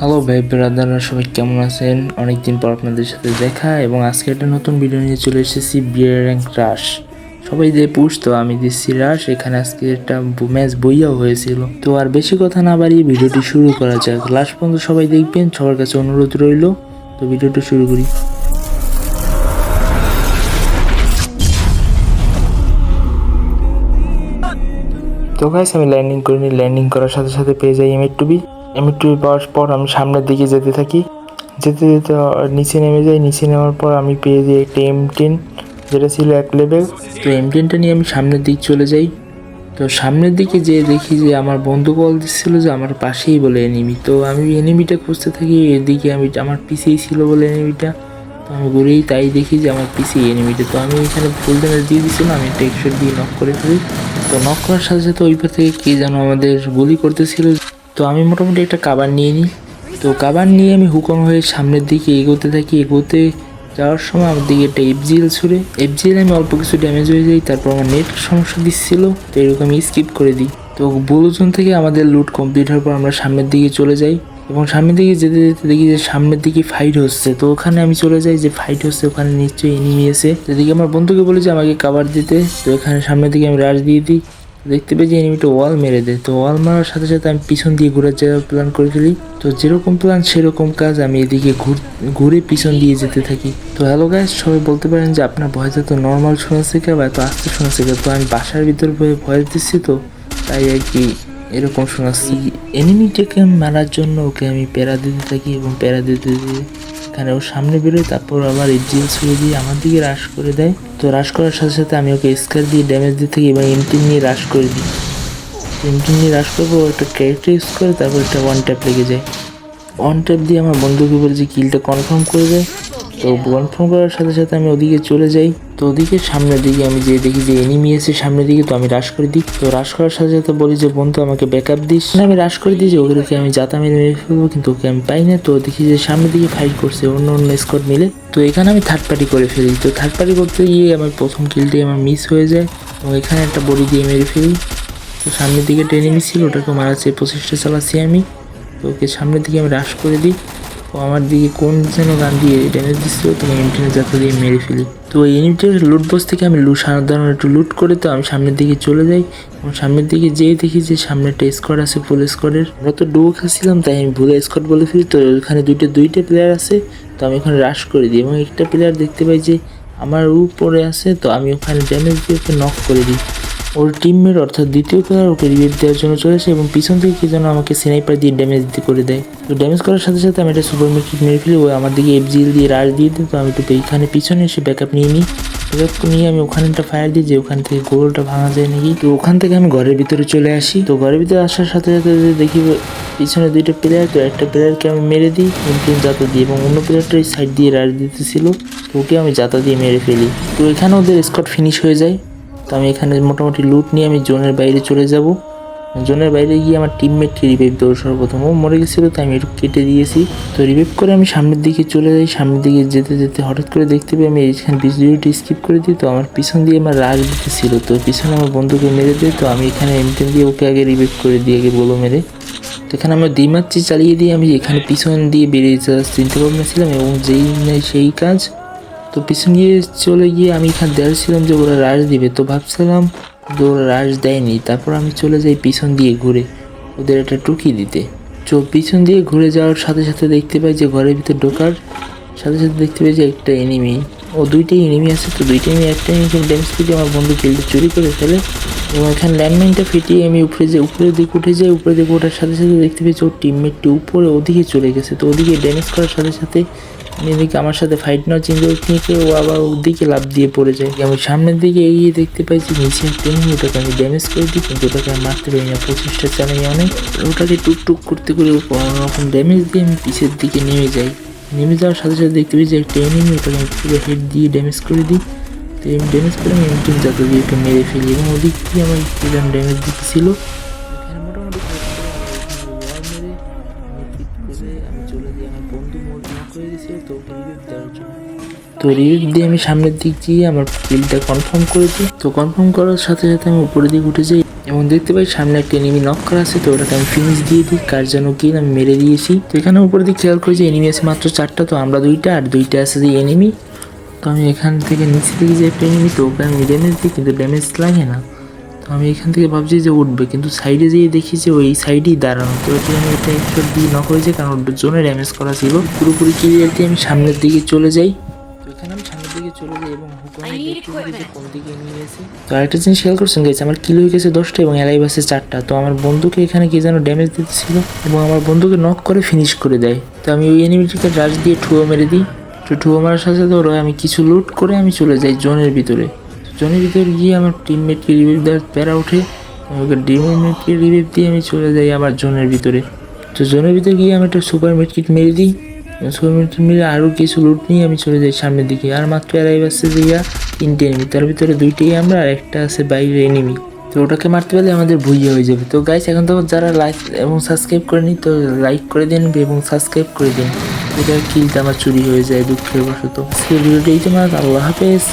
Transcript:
Hello ভাই ব্রাদাররা সবাই কেমন আছেন? অনেকদিন পর আপনাদের সাথে দেখা এবং আজকে একটা নতুন ভিডিও নিয়ে চলে এসেছি বিয়ার র্যাঙ্ক রাশ সবাই যে পুষতো আমি দিচ্ছি রাশ এখানে আজকে একটা ম্যাচ বইয়াও হয়েছিল। তো আর বেশি কথা না বাড়িয়ে ভিডিওটি শুরু করা যাক। লাস্ট পর্যন্ত সবাই দেখবেন, সবার কাছে অনুরোধ রইল। তো ভিডিওটি শুরু করি। তো গাইস আমি ল্যান্ডিং করে নিই। ল্যান্ডিং করার সাথে সাথে পেয়ে যাই এম টুবি এম টুবি পাওয়ার পর আমি সামনের দিকে যেতে থাকি। যেতে যেতে নিচে নেমে যাই। নিচে নেওয়ার পর আমি পেয়ে যাই একটা এম টেন যেটা ছিল এক লেভেল তো এম টেনটা নিয়ে আমি সামনের দিক চলে যাই। তো সামনের দিকে যেয়ে দেখি যে আমার বন্ধু বল দিচ্ছিল যে আমার পাশেই বলে এনিমি তো আমি এনিমিটা খুঁজতে থাকি, এদিকে আমি, আমার পিছিয়েই ছিল বলে এনিমিটা তো আমি ঘুরেই তাই দেখি যে আমার পিছিয়ে এনিমিটা তো আমি এখানে ফুল দিয়ে দিচ্ছিলাম আমি একটা একশো দিয়ে নক করে ফেলি। তো নক করার সাথে সাথে ওই পার থেকে কে যেন আমাদের গুলি করতেছিল। তো আমি মোটামুটি একটা কাবার নিয়ে নিই। তো কাবার নিয়ে আমি হুকম হয়ে সামনের দিকে এগোতে থাকি। এগোতে যাওয়ার সময় আমার দিকে একটা এফজিএল ছুড়ে। এফজিএল আমি অল্প কিছু ড্যামেজ হয়ে যাই, তারপর আমার নেট সমস্যা দিচ্ছিল, তো এরকম আমি স্কিপ করে দিই। তো বুলুজন থেকে আমাদের লুট কমপ্লিট হওয়ার পর আমরা সামনের দিকে চলে যাই এবং সামনের দিকে যেতে যেতে দেখি যে সামনের দিকে ফাইট হচ্ছে। তো ওখানে আমি চলে যাই, যে ফাইট হচ্ছে ওখানে নিশ্চয়ই এনিমি এসে এদিকে আমার বন্ধুকে বলি যে আমাকে কাবার দিতে, তো এখানে সামনের দিকে আমি রাশ দিয়ে দিই। দেখতে পেয়ে যে এনিমিটা ওয়াল মেরে দেয়। তো ওয়াল মারার সাথে সাথে আমি পিছন দিয়ে ঘোরার জায়গা প্ল্যান করে ফেলি। তো যেরকম প্ল্যান সেরকম কাজ আমি এদিকে ঘুর পিছন দিয়ে যেতে থাকি। তো হ্যালো গাইস সবাই বলতে পারেন যে আপনার ভয়টা তো নর্মাল শোনা শেখা বা এত আস্তে শোনা শেখা তো আমি বাসার ভিতর ভয় দিচ্ছি তো, তাই আর কি এরকম শোনাচ্ছি এনিমিটাকে মারার জন্য ওকে আমি প্যারা দিতে থাকি এবং প্যারা দিতে দিতে এখানে ও সামনে বেরোয়, তারপর আবার এজিএল ছুড়ে দিয়ে আমার দিকে রাশ করে দেয়। তো রাশ করার সাথে সাথে আমি ওকে স্কার দিয়ে ড্যামেজ দিয়ে থাকি এবং এমটি নিয়ে রাশ করে দিই। এমটি নিয়ে রাশ করব একটা ক্যারেক্টার ইউজ করে, তারপর একটা ওয়ান ট্যাপ লেগে যায়। ওয়ান ট্যাপ দিয়ে আমার বন্ধুকে বলে যে, কিলটা কনফার্ম করে দেয় তো কনফার্ম করার সাথে সাথে আমি ওদিকে চলে যাই। তো ওদিকে সামনের দিকে আমি যে দেখি যে এনিমি এসে সামনের দিকে তো আমি রাশ করে দিই। তো রাশ করার সাথে সাথে বলি যে বন্ধু আমাকে ব্যাকআপ দিস। না আমি রাশ করে দিই যে ওদেরকে আমি যাতা মেরে মেরে ফেলব কিন্তু ওকে আমি পাই না। তো দেখি যে সামনের দিকে ফাইট করছে অন্য অন্য স্কোয়াড মিলে। তো এখানে আমি থার্ড পার্টি করে ফেলি। তো থার্ড পার্টি করতে গিয়ে আমার প্রথম কিলটি আমার মিস হয়ে যায় এবং এখানে একটা বডি দিয়ে মেরে ফেলি। তো সামনের দিকে ট্রেনে ছিল ওটাকে মারাচ্ছে প্রচেষ্টা চালাচ্ছি আমি। তো ওকে সামনের দিকে আমি রাশ করে দিই। আমার দিকে কোন যেন গান দিয়ে ড্যামেজ দিচ্ছিল, তো আমি যাত্রা দিয়ে মেরে ফেলি। তো এমটির লুট বক্স থেকে আমি লুট সাধারণ একটু লুট করে তো আমি সামনের দিকে চলে যাই। এবং সামনের দিকে যেয়ে দেখি যে সামনে একটা স্কোয়াড আছে ফুল স্কোয়াডের আমরা তো ডুবো খাচ্ছিলাম তাই আমি ভুলে স্কোয়াড বলে ফেলি। তো ওখানে দুইটা দুইটা প্লেয়ার আছে, তো আমি ওখানে রাশ করে দিই। এবং একটা প্লেয়ার দেখতে পাই যে আমার উপরে আছে, তো আমি ওখানে ড্যামেজ দিয়ে ওকে নক করে দিই। ওর টিমমেট অর্থাৎ দ্বিতীয় প্লেয়ার ওকে রিভিভ দেওয়ার জন্য চলেছে এবং পিছন থেকে কি যেন আমাকে স্নাইপার দিয়ে ড্যামেজ দিতে করে দেয়। তো ড্যামেজ করার সাথে সাথে আমি একটা সুপার মার্কেট মেরে ফেলি ও আমার দিকে এফজিএল দিয়ে রাশ দিয়ে দিই তো আমি একটু এইখানে পিছনে এসে ব্যাকআপ নিয়ে নিই। ব্যাকআপ নিয়ে আমি ওখানে একটা ফায়ার দিই যে ওখান থেকে গোলটা ভাঙা যায় নাকি। তো ওখান থেকে আমি ঘরের ভিতরে চলে আসি। তো ঘরের ভিতরে আসার সাথে সাথে দেখি পিছনে দুইটা প্লেয়ার তো একটা প্লেয়ারকে আমি মেরে দিই, তিন জাতা দিই এবং অন্য প্লেয়ারটা এই সাইড দিয়ে রাশ দিতেছিল। তো ওকে আমি জাতা দিয়ে মেরে ফেলি। তো এখানে ওদের স্কট ফিনিশ হয়ে যায়। তো আমি এখানে মোটামুটি লুট নিয়ে আমি জোনের বাইরে চলে যাব। জোনের বাইরে গিয়ে আমার টিমমেটকে রিভাইভ দেবো সর্বপ্রথম। ও মরে গেছিল তাই আমি একটু কেটে দিয়েছি। তো রিভাইভ করে আমি সামনের দিকে চলে যাই। সামনের দিকে যেতে যেতে হঠাৎ করে দেখতে পাই আমি এখানে ভিডিওটি স্কিপ করে দিই। তো আমার পিছন দিয়ে আমার রাগ দিতেছিল তো পিছনে আমার বন্ধুকে মেরে দিই তো আমি এখানে এমটেন দিয়ে ওকে আগে রিভাইভ করে দিই, আগে বলো মেরে। তো এখানে আমরা দ্বিমাত্রি চালিয়ে দিয়ে আমি এখানে পিছন দিয়ে বেরিয়ে যাওয়ার চিন্তা ভাবনা ছিলাম এবং যেই সেই কাজ তো পিছন গিয়ে চলে গিয়ে আমি এখানে দেখছিলাম যে ওরা রাশ দিবে, তো ভাবছিলাম যে ওরা রাশ দেয়নি। তারপর আমি চলে যাই পিছন দিয়ে ঘুরে ওদের একটা টুকি দিতে। তো পিছন দিয়ে ঘুরে যাওয়ার সাথে সাথে দেখতে পাই যে ঘরের ভিতর ঢোকার সাথে সাথে দেখতে পাই যে একটা এনিমি ও দুইটাই এনিমি আছে, তো দুইটা এনিমি একটা এনিমি ড্যামেজ করে আমার বন্ধু কিলটা চুরি করে ফেলে এবং এখানে ল্যান্ডমাইনটা ফিটিয়ে আমি উপরে যে, উপরের দিকে উঠে যাই, উপরের দিকে ওঠার সাথে সাথে দেখতে পেয়েছি ওর টিমমেটটি উপরে ওদিকে চলে গেছে। তো ওদিকে ড্যামেজ করার সাথে সাথে এদিকে আমার সাথে ফাইট নেওয়ার চিন্তা থেকে ও আবার ওদিকে লাভ দিয়ে পড়ে যায়। আমি সামনের দিকে এগিয়ে দেখতে পাই যে নিচে একটা ওটাকে আমি ড্যামেজ করে দিই, কিন্তু ওটাকে আমি মারতে পারি না। প্রচেষ্টা চালাই অনেক। ওটাকে টুক টুক করতে করে রকম ড্যামেজ দিয়ে আমি পিছের দিকে নেমে যাই। নেমে যাওয়ার সাথে সাথে দেখতে পাই যে একটা এনিমি ওটাকে আমি পুরো হেড দিয়ে ড্যামেজ করে দিই। তো ড্যামেজ করে আমি এমটিন যাতে দিয়ে একটু মেরে ফেলি এবং ওদিক দিয়ে আমার ড্যামেজ দিতেছিল। না তো রিভিভ দিয়ে আমি সামনের দিক দিয়ে আমার কিলটা কনফার্ম করে দিই তো কনফার্ম করার সাথে সাথে আমি উপরের দিকে উঠে যাই। এবং দেখতে পাই, সামনে একটা এনিমি নক করা আছে, তো ওটাকে আমি ফিনিশ দিয়ে দিই, কার যেন কিল আমি মেরে দিয়েছি। তো এখানে উপর দিকে খেয়াল করি যে এনিমি আছে মাত্র চারটা, তো আমরা দুইটা, আর দুইটা আছে যে এনিমি তো আমি এখান থেকে নিচে থেকে যে একটা এনিমি তো ওকে আমি ড্যামেজ দিই, কিন্তু ড্যামেজ লাগে না। তো আমি এখান থেকে ভাবছি যে উঠবে কিন্তু সাইডে যেয়ে দেখি যে ওই সাইডেই দাঁড়ানো। তো ওটা আমি এটা একটু দিয়ে নক হয়েছে কারণ জোনে ড্যামেজ করা ছিল। পুরোপুরি ক্লিয়ার দিয়ে আমি সামনের দিকে চলে যাই। তো এখানে আমি সামনের দিকে চলে যাই এবং হুকুমে দেখতে কোন দিকে নিয়ে এসে তো আরেকটা জিনিস খেয়াল করছেন গেছে আমার কিলো হয়ে গেছে দশটা এবং এলাই বাসে চারটা। তো আমার বন্ধুকে এখানে কি যেন ড্যামেজ দিতেছিল এবং আমার বন্ধুকে নক করে ফিনিশ করে দেয়। তো আমি ওই এনিমিটিকে রাশ দিয়ে ঠুয়ো মেরে দিই। তো ঠুয়ো মারার সাথে ওরা আমি কিছু লুট করে আমি চলে যাই জোনের ভিতরে। জোনের ভিতরে গিয়ে আমার টিমমেটকে রিভিভ দেওয়ার প্যারা ওঠে আমি ওকে টিমমেটকে রিভিভ দিয়ে আমি চলে যাই আমার জোনের ভিতরে। তো জোনের ভিতরে গিয়ে আমি একটা সুপার মিটকিট মেরে দিই। সুপার মিটকিট মেরে আরও কিছু লুট নিয়ে আমি চলে যাই সামনের দিকে। আর মাত্র এরাই বাসছে যে ইয়া তিনটে এনিমি তার ভিতরে দুইটাই আমরা আর একটা আছে বাইরে এনিমি তো ওটাকে মারতে পারলে আমাদের ভুইয়া হয়ে যাবে। তো গাইস এখন তো যারা লাইক এবং সাবস্ক্রাইব করেনি, তো লাইক করে দিন এবং সাবস্ক্রাইব করে দিন। এটা কিলটা আমার চুরি হয়ে যায়, দুঃখের বশত। এই তোমার আল্লাহ হাফেজ।